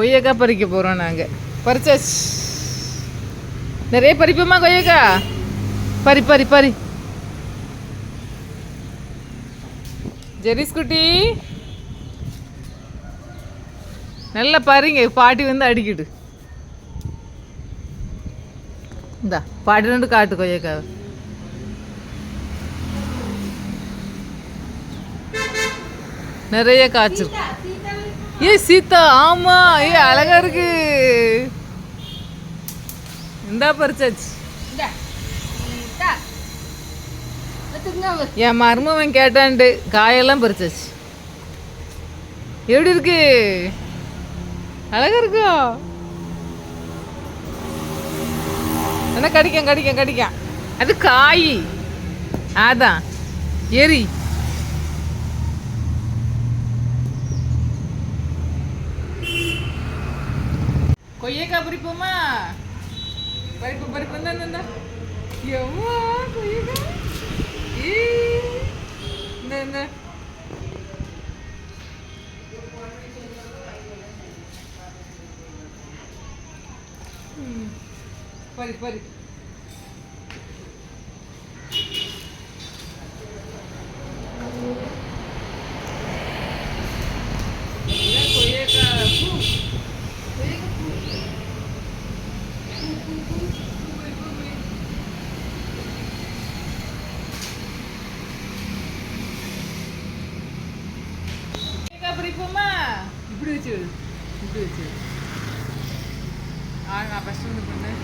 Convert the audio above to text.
கொய்யக்காய் பறிக்க போகிறோம் நாங்கள் பறிச்சாச்சு. நிறைய பறிப்போமா கொய்யக்கா பறி பறி பறி. ஜெரிஸ் குட்டி. நல்லா பாருங்க பாட்டி வந்து அடிக்கிட்டு. இந்தா பாட்டி ரெண்டு காட்டு கொய்யக்கா நிறைய காய்ச்சிருக்கு. ஏ சீதா ஆமா ஏ அழகா இருக்கு. இந்தா பறிச்சாச்சு. என் மருமவன் கேட்டான்ட்டு காயெல்லாம் பறிச்சாச்சு. எப்படி இருக்கு? அழகா இருக்கா? என்ன கடிக்கும் கடிக்கும் கடிக்கும்? அது காய். அதான். எரி. கொய்யக்காய் பறிப்போமா பறிப்பு பறிப்பு இந்த இந்த, இந்த எவ்வளோ கொய்யக்காய் ஈ, இந்த இந்த ம். பறி பறி கேக்கா பிடிப்போமா இப்படி வச்சு விடு. இப்படி வச்சு விடு. ஆ நான் ஃபஸ்ட்டு வந்து பண்ணேன்